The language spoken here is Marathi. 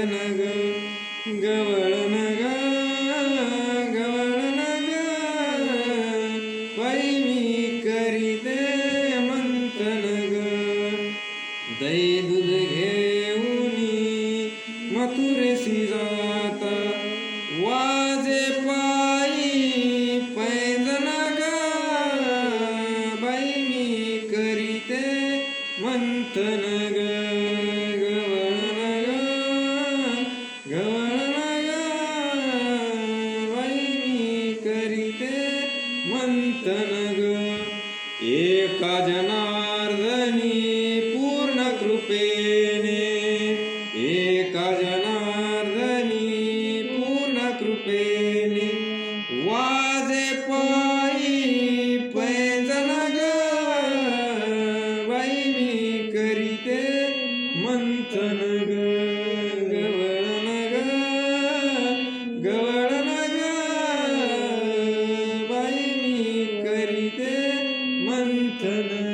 मंथन ग गवळण ग गवळण ग बाई मी करीते मंथन ग दही दूध घेऊनी मथुरेशी जाता वाजे पायी पैजन ग बाई मी करीते मंथन ग मंथन ग एका जनार्दनी पूर्ण कृपेने Thank you.